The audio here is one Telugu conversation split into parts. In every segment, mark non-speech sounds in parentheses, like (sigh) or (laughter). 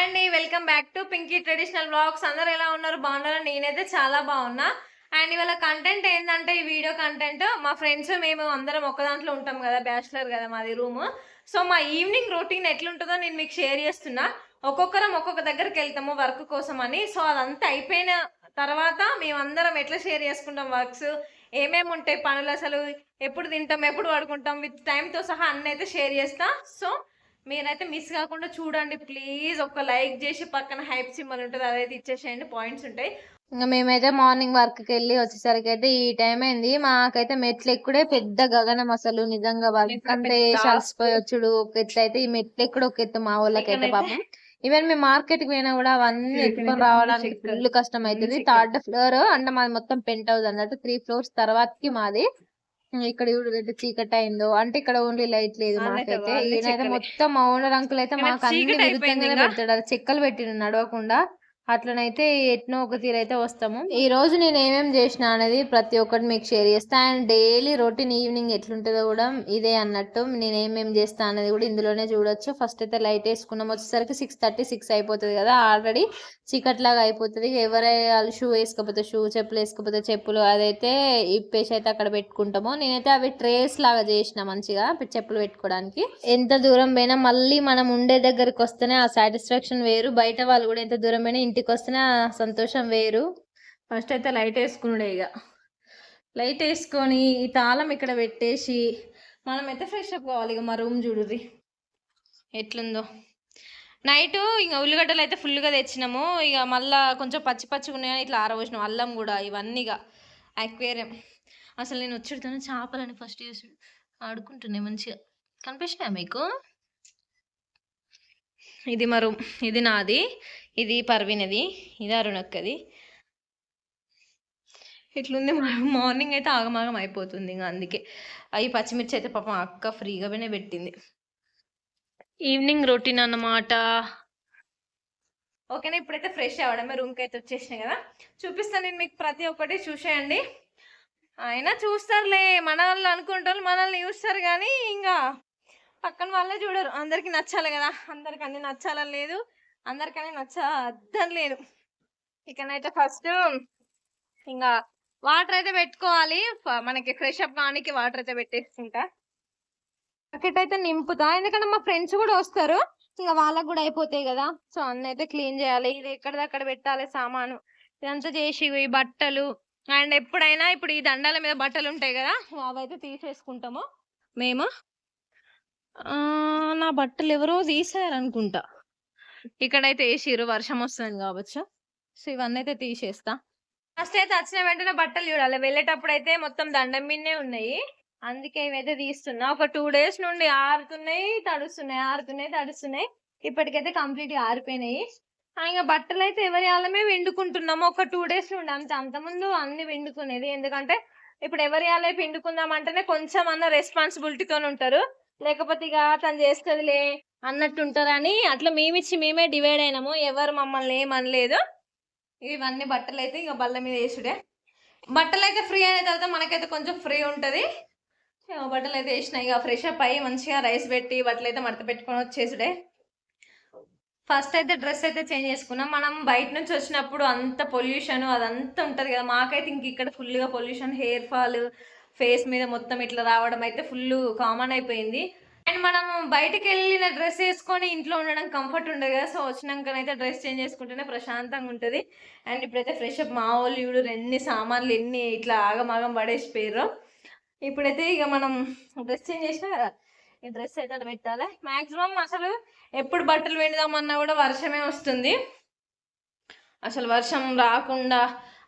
హాయ్ అండి welcome back to Pinky traditional blogs అందరు ఎలా ఉన్నారు? బాగున్నారు? నేనైతే చాలా బాగున్నా. అండ్ ఇవాళ కంటెంట్ ఏంటంటే ఈ వీడియో కంటెంట్ మా ఫ్రెండ్స్ మేము అందరం ఒక దాంట్లో ఉంటాం కదా బ్యాచులర్ కదా మాది రూమ్ సో మా ఈవినింగ్ రొటీన్ ఎట్లుంటుందో నేను మీకు షేర్ చేస్తున్నా. ఒక్కొక్కరం ఒక్కొక్క దగ్గరికి వెళ్తాము వర్క్ కోసం అని. సో అదంతా అయిపోయిన తర్వాత మేమందరం ఎట్లా షేర్ చేసుకుంటాం వర్క్స్ ఏమేమి ఉంటాయి పనులు అసలు? ఎప్పుడు తింటాం ఎప్పుడు పడుకుంటాం? విత్ టైంతో సహా అన్నీ అయితే షేర్ చేస్తా. సో మీరైతే మిస్ కాకుండా చూడండి ప్లీజ్ ఒక లైక్ చేసి పక్కన హైప్ సింబల్ ఉంటుంది అదైతే ఇచ్చేసేయండి పాయింట్స్ ఉంటాయి ఇంకా మేమైతే మార్నింగ్ వర్క్కి వెళ్ళి వచ్చేసరికి అయితే ఈ టైం అయింది మాకైతే మెట్లు ఎక్కుడే పెద్ద గగనం అసలు నిజంగా వర్క్ అంటే అలసిపోయి వచ్చుడు ఒక ఎత్తు అయితే ఈ మెట్లు ఎక్కడ ఒక ఎత్తు మా వాళ్ళకైతే పాపం ఈవెన్ మేము మార్కెట్కి పోయినా కూడా అవన్నీ ఎత్తుకొని రావడానికి. ఫుల్ కష్టం అవుతుంది. థర్డ్ ఫ్లోర్ అంటే మాది మొత్తం పెంట్ హౌస్ అన్నట్టు త్రీ ఫ్లోర్స్ తర్వాతకి మాది ఇక్కడ చూడు ఎంత చీకటి అయిందో అంటే ఇక్కడ ఓన్లీ లైట్ లేదు మాకైతే ఈయనైతే. మొత్తం మా ఓనర్ అంకుల్ అయితే మాకు అన్ని విరుద్ధంగానే. పెడతాడు అది చెక్కలు పెట్టిండు నడవకుండా అట్లనైతే ఎట్నో ఒక తీరు అయితే వస్తాము. ఈ రోజు నేను ఏమేమి చేసిన అనేది ప్రతి ఒక్కటి మీకు షేర్ చేస్తా. అండ్ డైలీ రొటీన్ ఈవినింగ్ ఎట్లుంటుందో కూడా ఇదే అన్నట్టు నేను ఏమేమి చేస్తా అనేది కూడా ఇందులోనే చూడొచ్చు. ఫస్ట్ అయితే లైట్ వేసుకున్నాం. వచ్చేసరికి సిక్స్ థర్టీ సిక్స్ అయిపోతుంది కదా. ఆల్రెడీ చీకట్లాగా అయిపోతుంది. ఎవరై వాళ్ళు షూ వేసుకోకపోతే షూ చెప్పులు వేసుకోపోతే చెప్పులు అదైతే ఇప్పేసి అయితే అక్కడ పెట్టుకుంటాము. నేనైతే అవి ట్రేస్ లాగా చేసిన మంచిగా చెప్పులు పెట్టుకోవడానికి. ఎంత దూరం పోయినా మళ్ళీ మనం ఉండే దగ్గరికి వస్తేనే ఆ సాటిస్ఫాక్షన్ వేరు. బయట వాళ్ళు కూడా ఎంత దూరం పోయినా ఇంటికి వస్తున్న సంతోషం వేరు. ఫస్ట్ అయితే లైట్ వేసుకున్నాడే ఇక లైట్ వేసుకొని ఈ తాళం ఇక్కడ పెట్టేసి మనం అయితే ఫ్రెష్ అప్ కావాలి ఇక మా రూమ్ చూడుది ఎట్లుందో. నైట్ ఇంకా ఉల్లిగడ్డలు అయితే ఫుల్గా తెచ్చినాము. ఇక మళ్ళా కొంచెం పచ్చి పచ్చిగా ఉన్నాయని ఇట్లా ఆరబోసినాం. అల్లం కూడా ఇవన్నీ ఇక అక్వేరియం అసలు నేను వచ్చిడుతాను చేపలని ఫస్ట్ చేసి ఆడుకుంటున్నాయి మంచిగా. కనిపించినాయా మీకు? ఇది మా రూమ్. ఇది నాది. ఇది పర్వీనది ఇది అరుణక్కది. ఇట్లుంది మార్నింగ్ అయితే ఆగమాగం అయిపోతుంది ఇంకా అందుకే. అవి పచ్చిమిర్చి అయితే పాపం అక్క ఫ్రీగానే పెట్టింది. ఈవినింగ్ రొటీన్ అన్నమాట. ఓకేనా ఇప్పుడైతే ఫ్రెష్ అవ్వడమే రూమ్కి అయితే వచ్చేసినాయి కదా? చూపిస్తాను నేను మీకు ప్రతి ఒక్కటి చూసేయండి. అయినా చూస్తారులే మన వాళ్ళు అనుకుంటారు మనల్ని చూస్తారు కానీ ఇంకా పక్కన వాళ్ళే చూడరు. అందరికి నచ్చాలి కదా? అందరికి అన్ని నచ్చాలని లేదు. అందరికని నచ్చద్దని లేదు. ఇకనైతే ఫస్ట్ ఇంకా వాటర్ అయితే పెట్టుకోవాలి. మనకి ఫ్రెష్ అప్ కానికి వాటర్ అయితే పెట్టేసుకుంటా. బకెట్ అయితే నింపుతా. ఎందుకంటే మా ఫ్రెండ్స్ కూడా వస్తారు. ఇంకా వాళ్ళకు కూడా అయిపోతాయి కదా. సో అన్న అయితే క్లీన్ చేయాలి. ఇది ఎక్కడిదక్కడ పెట్టాలి సామాను. ఇదంతా చేసి ఈ బట్టలు. అండ్ ఎప్పుడైనా ఇప్పుడు ఈ దండాల మీద బట్టలు ఉంటాయి కదా అవైతే తీసేసుకుంటాము. మేము నా బట్టలు ఎవరో తీసారనుకుంటా ఇక్కడైతే వేసిర్రు వర్షం వస్తుంది కావచ్చు. సో ఇవన్నీ అయితే తీసేస్తా. ఫస్ట్ అయితే వచ్చిన వెంటనే బట్టలు చూడాలి. వెళ్ళేటప్పుడు అయితే మొత్తం దండం మీదనే ఉన్నాయి. అందుకే ఇవైతే తీస్తున్నా. ఒక టూ డేస్ నుండి ఆరుతున్నాయి తడుస్తున్నాయి ఆరుతున్నాయి తడుస్తున్నాయి. ఇప్పటికైతే కంప్లీట్గా ఆరిపోయినాయి. ఆ, ఇంకా బట్టలు అయితే ఎవరి వాళ్ళమే వెండుకుంటున్నాము. ఒక టూ డేస్ నుండి అంత. అంతకుముందు అన్ని వెండుకునేది. ఎందుకంటే ఇప్పుడు ఎవరి వాళ్ళే పిండుకుందాం అంటేనే కొంచెం అన్న రెస్పాన్సిబిలిటీతో ఉంటారు. లేకపోతే ఇక తను చేస్తుందిలే. అన్నట్టు ఉంటారని అట్లా మేమిచ్చి మేమే డివైడ్ అయినాము. ఎవరు మమ్మల్ని ఏమనలేదు. ఇవన్నీ బట్టలు అయితే ఇక బల్ల మీద వేసుడే. బట్టలు అయితే ఫ్రీ అయిన తర్వాత మనకైతే కొంచెం ఫ్రీ ఉంటుంది. బట్టలు అయితే వేసిన ఇక ఫ్రెష్ అప్ అయ్యి మంచిగా రైస్ పెట్టి బట్టలు అయితే మడత పెట్టుకొని వచ్చేసుడే. ఫస్ట్ అయితే డ్రెస్ అయితే చేంజ్ చేసుకున్నాం. మనం బయట నుంచి వచ్చినప్పుడు అంత పొల్యూషన్ అదంతా ఉంటుంది కదా. మాకైతే ఇంక ఇక్కడ ఫుల్గా పొల్యూషన్ హెయిర్ ఫాల్ ఫేస్ మీద మొత్తం ఇట్లా రావడం అయితే ఫుల్ కామన్ అయిపోయింది. అండ్ మనం బయటకు వెళ్ళిన డ్రెస్ వేసుకొని ఇంట్లో ఉండడం కంఫర్ట్ ఉండదు కదా. సో వచ్చినాకనైతే డ్రెస్ చేంజ్ చేసుకుంటేనే ప్రశాంతంగా ఉంటుంది. అండ్ ఇప్పుడైతే ఫ్రెష్ అప్ మా వాళ్ళు చూడు ఎన్ని సామాన్లు ఎన్ని ఇట్లా ఆగమాగం పడేసిపోయారు ఇప్పుడైతే ఇక మనం డ్రెస్ చేంజ్ చేసినా కదా ఈ డ్రెస్ అయితే అక్కడ పెట్టాలి? మ్యాక్సిమం అసలు ఎప్పుడు బట్టలు వెండుదామన్నా కూడా వర్షమే వస్తుంది. అసలు వర్షం రాకుండా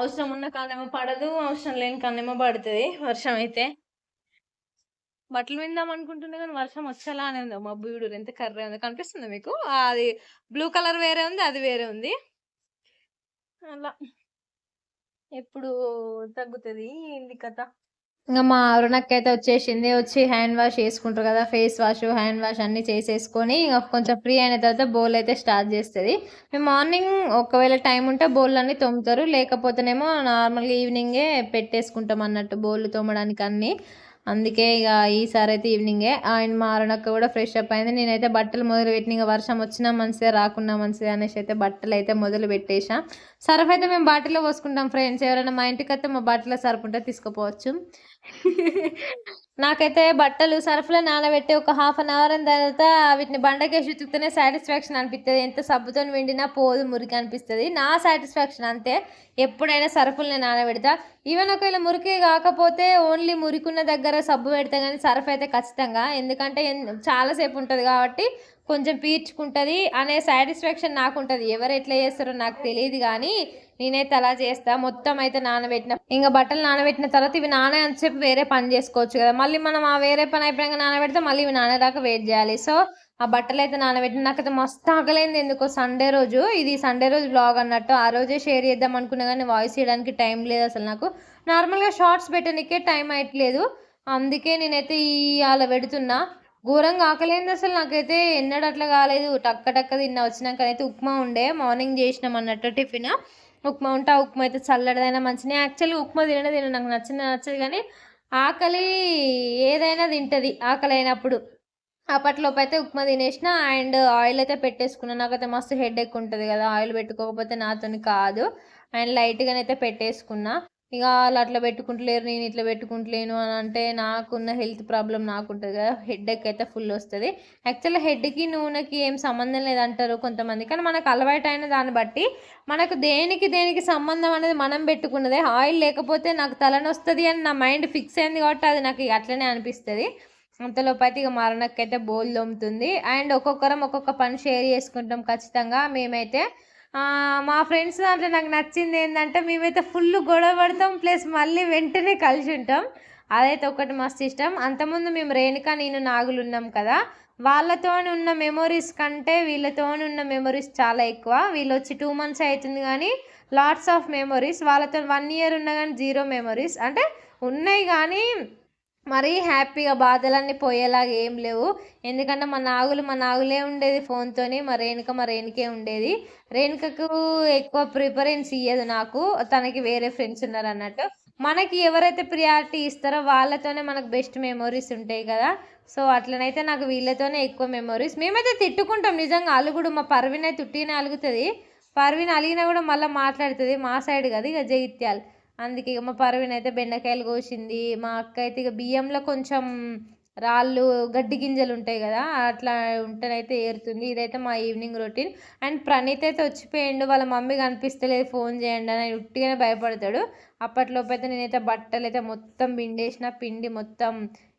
అవసరం ఉన్న కాలేమో పడదు అవసరం లేని కాలేమో పడుతుంది వర్షం అయితే. బట్టలు విందాం అనుకుంటున్నా కానీ వర్షం వచ్చేలానే ఉంది. మబ్బు చూడు ఎంత కర్రే ఉంది కనిపిస్తుంది మీకు? అది బ్లూ కలర్ వేరే ఉంది అది వేరే ఉంది. అలా. ఎప్పుడు తగ్గుతుంది ఏంది కథ? ఇంకా మా రుణక్కైతే అయితే వచ్చేసింది వచ్చి హ్యాండ్ వాష్ చేసుకుంటారు కదా ఫేస్ వాష్ హ్యాండ్ వాష్ అన్ని చేసేసుకొని ఇంకా కొంచెం ఫ్రీ అయిన తర్వాత బౌల్ అయితే స్టార్ట్ చేస్తుంది. మేము మార్నింగ్ ఒకవేళ టైం ఉంటే బౌల్ అన్ని తోముతారు లేకపోతేనేమో నార్మల్గా ఈవినింగే పెట్టేసుకుంటాం అన్నట్టు బౌల్ తోమడానికి అన్ని. అందుకే ఇక ఈసారి అయితే ఈవినింగే ఆయన మా అరుణక్క కూడా ఫ్రెష్ అప్ అయింది. నేనైతే బట్టలు మొదలు పెట్టిన ఇక వర్షం వచ్చినా మంచిదే రాకున్నా మంచిదే అనేసి అయితే బట్టలు అయితే మొదలు పెట్టేసా సర్ఫ్ అయితే మేము బాటిల్లో పోసుకుంటాం ఫ్రెండ్స్ ఎవరైనా మా ఇంటికి అయితే మా బాటిల్లో సర్ఫ్ ఉంటే తీసుకుపోవచ్చు. నాకైతే బట్టలు సర్ఫ్లో నానబెట్టి ఒక హాఫ్ అన్ అవర్ అయిన తర్వాత వీటిని బండకేసి ఉతుకుతూనే సాటిస్ఫాక్షన్ అనిపిస్తుంది ఎంత సబ్బుతో విండినా పోదు మురికి అనిపిస్తుంది. నా సాటిస్ఫాక్షన్ అంతే. ఎప్పుడైనా సర్ఫుల్ని నానబెడతా. ఈవెన్ ఒకవేళ మురికి కాకపోతే ఓన్లీ మురికున్న దగ్గర సబ్బు పెడతా కానీ సర్ఫ్ అయితే ఖచ్చితంగా. ఎందుకంటే చాలాసేపు ఉంటుంది కాబట్టి కొంచెం పీల్చుకుంటుంది అనే సాటిస్ఫాక్షన్ నాకు ఉంటుంది ఎవరు ఎట్లా చేస్తారో నాకు తెలియదు కానీ నేనైతే అలా చేస్తా. మొత్తం అయితే నానబెట్టిన ఇంకా బట్టలు నానబెట్టిన తర్వాత ఇవి నానే అని చెప్పి వేరే పని చేసుకోవచ్చు కదా. మళ్ళీ మనం ఆ వేరే పని అయిపోయాక నానబెడితే మళ్ళీ ఇవి నానేదాకా వెయిట్ చేయాలి. సో ఆ బట్టలు అయితే నానబెట్టిన నాకైతే మస్తు ఆకలైంది ఎందుకో సండే రోజు. ఇది సండే రోజు బ్లాగ్ అన్నట్టు. ఆ రోజే షేర్ చేద్దాం అనుకున్నా కానీ వాయిస్ చేయడానికి టైం లేదు అసలు నాకు. నార్మల్గా షార్ట్స్ పెట్టడానికే టైం అయ్యట్లేదు అందుకే నేనైతే ఇవాళ పెడుతున్నా. ఘోరంగా ఆకలేంది అసలు. నాకైతే ఎన్నడూ అట్లా కాలేదు. టక్క టక్క తిన్నా. వచ్చినాకనైతే ఉప్మా ఉండే. మార్నింగ్ చేసినాం అన్నట్టు టిఫిన్. ఉప్మా ఉంటే ఆ ఉప్మా అయితే చల్లడదైనా మంచిగా యాక్చువల్లీ ఉప్మా తినడం తిన నాకు నచ్చింది నచ్చదు కానీ ఆకలి ఏదైనా తింటుంది ఆకలి అయినప్పుడు అప్పట్లోపు అయితే ఉప్మా తినేసిన అండ్ ఆయిల్ అయితే పెట్టేసుకున్నాను నాకైతే మస్తు హెడ్ ఎక్కువ ఉంటుంది కదా. ఆయిల్ పెట్టుకోకపోతే నాతోని కాదు. అండ్ లైట్గానైతే పెట్టేసుకున్నా. ఇక వాళ్ళు అట్లా పెట్టుకుంటలేరు నేను ఇట్లా పెట్టుకుంటలేను అని అంటే నాకున్న హెల్త్ ప్రాబ్లం నాకు ఉంటుంది కదా హెడ్ఎక్ అయితే ఫుల్ వస్తుంది. యాక్చువల్గా హెడ్కి నూనెకి ఏం సంబంధం లేదంటారు కొంతమంది. కానీ మనకు అలవాటు అయిన దాన్ని బట్టి మనకు దేనికి దేనికి సంబంధం అనేది మనం పెట్టుకున్నదే. ఆయిల్ లేకపోతే నాకు తలనొస్తుంది అని నా మైండ్ ఫిక్స్ అయింది కాబట్టి అది నాకు ఇక అట్లనే అనిపిస్తుంది. అంతలోపు అయితే ఇక మరణకైతే బోల్ దొమ్ముతుంది. అండ్ ఒక్కొక్కరం ఒక్కొక్క పని షేర్ చేసుకుంటాం ఖచ్చితంగా. మేమైతే మా ఫ్రెండ్స్ దాంట్లో నాకు నచ్చింది ఏంటంటే మేమైతే ఫుల్ గొడవ పడతాం ప్లస్ మళ్ళీ వెంటనే కలిసి ఉంటాం. అదైతే ఒకటి మస్తు ఇష్టం. అంతకుముందు మేము రేణుక నేను నాగులు ఉన్నాం కదా వాళ్ళతో ఉన్న మెమొరీస్ కంటే వీళ్ళతో ఉన్న మెమొరీస్ చాలా ఎక్కువ. వీళ్ళు వచ్చి టూ మంత్స్ అవుతుంది కానీ లాట్స్ ఆఫ్ మెమొరీస్ వాళ్ళతో వన్ ఇయర్ ఉన్నా కానీ జీరో మెమొరీస్ అంటే ఉన్నాయి కానీ మరీ హ్యాపీగా బాధలన్నీ పోయేలాగా ఏం లేవు. ఎందుకంటే మా నాగులు మా నాగులే ఉండేది ఫోన్తోని మా రేణుక మా రేణుకే ఉండేది. రేణుకకు ఎక్కువ ప్రిఫరెన్స్ ఇయ్యదు నాకు. తనకి వేరే ఫ్రెండ్స్ ఉన్నారు అన్నట్టు. మనకి ఎవరైతే ప్రియారిటీ ఇస్తారో వాళ్ళతోనే మనకు బెస్ట్ మెమొరీస్ ఉంటాయి కదా. సో అట్లనైతే నాకు వీళ్ళతోనే ఎక్కువ మెమొరీస్. మేమైతే తిట్టుకుంటాం నిజంగా. అలుగుడు మా పర్విన్ అయితే ఉట్టిగానే అలుగుతుంది. పర్విన్ అలిగినా కూడా మళ్ళీ మాట్లాడుతుంది. మా సైడ్ కదా ఇక జగిత్యాలు అందుకే ఇక మా పర్వీన్ అయితే బెండకాయలు కోసింది. మా అక్క అయితే ఇక బియ్యంలో కొంచెం రాళ్ళు గడ్డి గింజలు ఉంటాయి కదా అట్లా ఉంటేనైతే ఏరుతుంది. ఇదైతే మా ఈవినింగ్ రొటీన్. అండ్ ప్రణీత్ అయితే వచ్చిపోయిండు. వాళ్ళ మమ్మీ కనిపిస్తలేదు ఫోన్ చేయండి అని. ఉట్టిగానే భయపడతాడు. అప్పట్లోపు అయితే నేనైతే బట్టలు అయితే మొత్తం పిండేసిన. పిండి మొత్తం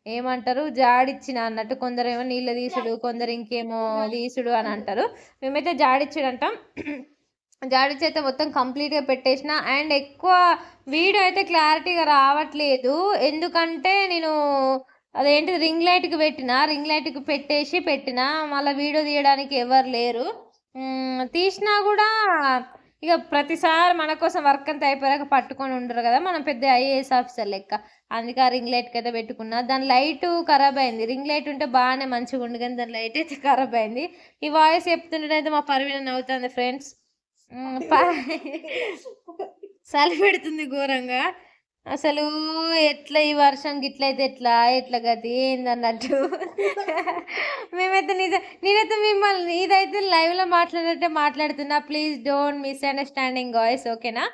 ఏమంటారు? జాడిచ్చిన అన్నట్టు. కొందరు ఏమో నీళ్ళు తీసుడు కొందరు ఇంకేమో తీసుడు అని అంటారు. మేమైతే జాడిచ్చుడు అంటాం జాడి చేత మొత్తం కంప్లీట్గా పెట్టేసిన అండ్ ఎక్కువ వీడియో అయితే క్లారిటీగా రావట్లేదు. ఎందుకంటే నేను అదేంటి రింగ్ లైట్కి పెట్టిన రింగ్ లైట్కి పెట్టేసి పెట్టిన మళ్ళీ వీడియో తీయడానికి ఎవరు లేరు. తీసినా కూడా ఇక ప్రతిసారి మన కోసం వర్క్ అంతా అయిపోయాక పట్టుకొని ఉండరు కదా మనం పెద్ద ఐఏఎస్ ఆఫీసర్ లెక్క. అందుకే ఆ రింగ్ లైట్కి అయితే పెట్టుకున్నా. దాని లైట్ ఖరాబ్ అయింది. రింగ్ లైట్ ఉంటే బాగానే మంచిగా ఉండు కానీ దాని లైట్ అయితే ఖరాబ్ అయింది. ఈ వాయిస్ చెప్తుంటే మా పర్వీన అవుతుంది ఫ్రెండ్స్. (laughs) చలి పెడుతుంది ఘోరంగా. అసలు ఎట్లా ఈ వర్షం గిట్లయితే ఎట్లా? ఎట్లా గతి ఏందన్నట్టు? (laughs) మేమైతే నిజ నేనైతే మిమ్మల్ని ఇదైతే లైవ్లో మాట్లాడినట్టే మాట్లాడుతున్నా. Please don't miss understanding voice ఓకేనా?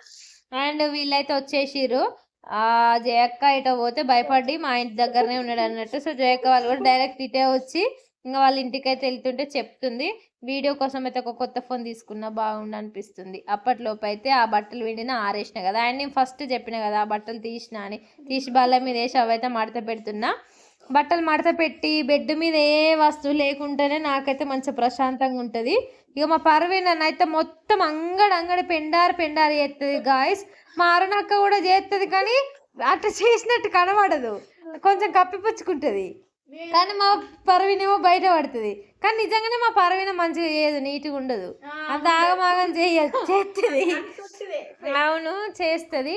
అండ్ వీళ్ళైతే వచ్చేసిర్రు. ఆ జయక్క ఇటో పోతే భయపడి మా ఇంటి దగ్గరనే ఉన్నాడు అన్నట్టు సో జయక్క వాళ్ళు కూడా డైరెక్ట్ ఇటే వచ్చి ఇంకా వాళ్ళ ఇంటికి అయితే వెళ్తుంటే చెప్తుంది వీడియో కోసం అయితే ఒక కొత్త ఫోన్ తీసుకున్నా బాగుండు అనిపిస్తుంది. అప్పట్లోపు అయితే ఆ బట్టలు విండిన ఆరేసిన కదా అండ్ నేను ఫస్ట్ చెప్పిన కదా ఆ బట్టలు తీసిన అని. తీసి బాల మీద వేసి అవైతే మడత పెడుతున్నా. బట్టలు మడత పెట్టి బెడ్ మీద ఏ వస్తువు లేకుంటేనే నాకైతే మంచి ప్రశాంతంగా ఉంటుంది. ఇక మా పర్వీన్ నన్ను అయితే మొత్తం అంగడి అంగడి పెండారు పెండారు చేస్తుంది గాయస్. మా అరుణక్క కూడా చేస్తుంది కానీ అట్లా చేసినట్టు కనబడదు. కొంచెం కప్పిపుచ్చుకుంటుంది. కానీ మా పర్వీనేమో బయట పడుతుంది. కానీ నిజంగానే మా పర్వీన మంచిగా చేయదు నీట్గా ఉండదు. అంత ఆగమాగం చేయ చేస్తుంది (laughs) అవును చేస్తుంది.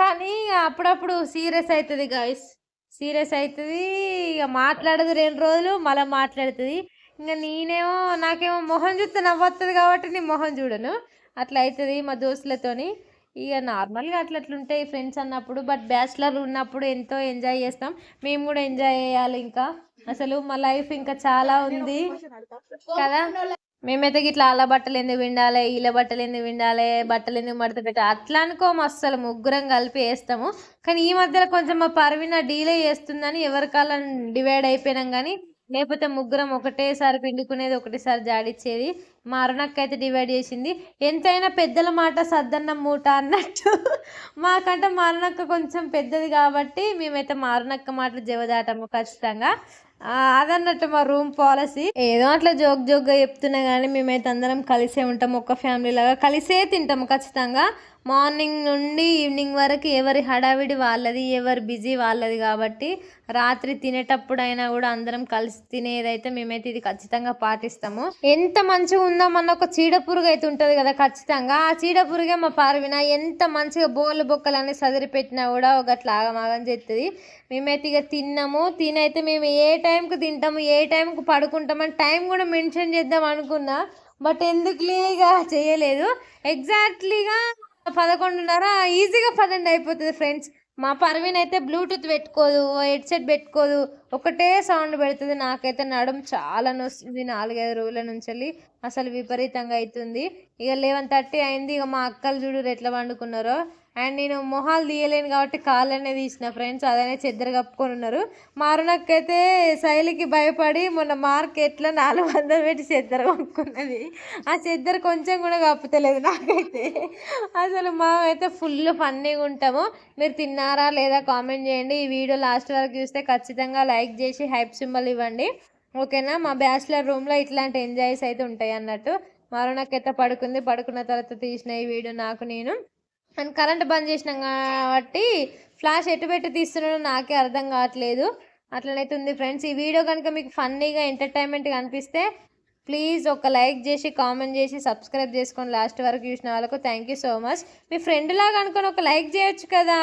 కానీ అప్పుడప్పుడు సీరియస్ అవుతుంది గాయస్ సీరియస్ అవుతుంది ఇక మాట్లాడదు రెండు రోజులు మళ్ళీ మాట్లాడుతుంది. ఇంకా నేనేమో నాకేమో మొహం చూస్తే నవ్వుతుంది కాబట్టి నేను మొహం చూడను. అట్లా అవుతుంది మా దోస్తులతోని. ఇక నార్మల్గా అట్లా అట్లుంటాయి ఫ్రెండ్స్ అన్నప్పుడు బట్ బ్యాచిలర్ ఉన్నప్పుడు ఎంతో ఎంజాయ్ చేస్తాం. మేము కూడా ఎంజాయ్ చేయాలి ఇంకా. అసలు మా లైఫ్ ఇంకా చాలా ఉంది. కదా? మేమైతే ఇట్లా అలా బట్టలు ఎందుకు విండాలి ఇలా బట్టలు ఎందుకు విండాలి బట్టలు ఎందుకు మడత పెట్టాలి అట్లా అనుకోము అస్సలు. ముగ్గురం కలిపి వేస్తాము. కానీ ఈ మధ్యలో కొంచెం మా పర్విన డీలే చేస్తుందని ఎవరికాలం డివైడ్ అయిపోయినాం కానీ లేకపోతే ముగ్గురం ఒకటేసారి పిండుకునేది ఒకటేసారి జాడిచ్చేది. మా అరుణక్కైతే అయితే డివైడ్ చేసింది. ఎంతైనా పెద్దల మాట సద్దన్న మూట అన్నట్టు. మాకంటే మా అరుణక్క కొంచెం పెద్దది కాబట్టి మేమైతే మా అరుణక్క మాట జవదాటము ఖచ్చితంగా. అదన్నట్టు మా రూమ్ పాలసీ. ఏదో అట్లా జోక్ జోక్గా చెప్తున్నా కానీ మేమైతే అందరం కలిసే ఉంటాం ఒక ఫ్యామిలీ లాగా కలిసే తింటాము ఖచ్చితంగా. మార్నింగ్ నుండి ఈవినింగ్ వరకు ఎవరి హడావిడి వాళ్ళది ఎవరి బిజీ వాళ్ళది కాబట్టి రాత్రి తినేటప్పుడైనా కూడా అందరం కలిసి తినేదైతే మేమైతే ఇది ఖచ్చితంగా పాటిస్తాము. ఎంత మంచిగా ఉందామన్న ఒక చీడ పురుగు అయితే ఉంటుంది కదా ఖచ్చితంగా. ఆ చీడ పురుగే మా పార్విన ఎంత మంచిగా బోన్లు బొక్కలు అనేది సదిరిపెట్టినా కూడా ఒక అట్లా ఆగమాగం చేస్తుంది మేమైతే ఇక తిన్నాము తినైతే మేము ఏ టైం టైంకి తింటాము ఏ టైంకి పడుకుంటామని టైం కూడా మెన్షన్ చేద్దాం అనుకున్నా. బట్ ఎందుకులేగా చేయలేదు. ఎగ్జాక్ట్లీగా పదకొండున్నర ఈజీగా పన్నెండు అయిపోతుంది ఫ్రెండ్స్. మా పర్వీన్ అయితే బ్లూటూత్ పెట్టుకోదు హెడ్సెట్ పెట్టుకోదు. ఒకటే సౌండ్ పెడుతుంది. నాకైతే నడుము చాలా నొస్తుంది నాలుగైదు రోజుల నుంచి వెళ్ళి. అసలు విపరీతంగా అవుతుంది. ఇక లెవెన్ థర్టీ అయింది. ఇక మా అక్కలు చూడు ఎట్లా వండుకున్నారో అండ్ నేను మొహాలు తీయలేను కాబట్టి కాళ్ళనే తీసిన ఫ్రెండ్స్ అదనే చెద్దరు కప్పుకొని ఉన్నారు. మారునక్కైతే శైలికి భయపడి మొన్న మార్కెట్లో నాలుగు వందలు పెట్టి చెద్దరు కప్పుకున్నది ఆ చెద్దరు కొంచెం కూడా కప్పుతలేదు నాకైతే. అసలు మేమైతే ఫుల్ ఫన్నీగా ఉంటాము. మీరు తిన్నారా లేదా కామెంట్ చేయండి. ఈ వీడియో లాస్ట్ వరకు చూస్తే ఖచ్చితంగా లైక్ చేసి హైప్ సింబల్ ఇవ్వండి. ఓకేనా? మా బ్యాచిలర్ రూమ్లో ఇట్లాంటి ఎంజాయ్స్ అయితే ఉంటాయి అన్నట్టు. మరణకైతే పడుకుంది. పడుకున్న తర్వాత తీసిన ఈ వీడియో నాకు నేను. అండ్ కరెంట్ బంద్ చేసినాం కాబట్టి ఫ్లాష్ ఎటు పెట్టి తీస్తున్నాడో నాకే అర్థం కావట్లేదు. అట్లనైతే ఉంది ఫ్రెండ్స్. ఈ వీడియో కనుక మీకు ఫన్నీగా ఎంటర్టైన్మెంట్గా అనిపిస్తే ప్లీజ్ ఒక లైక్ చేసి కామెంట్ చేసి సబ్స్క్రైబ్ చేసుకొని లాస్ట్ వరకు చూసిన వాళ్ళకు థ్యాంక్ యూ సో మచ్. మీ ఫ్రెండ్లాగా కనుకొని ఒక లైక్ చేయొచ్చు కదా.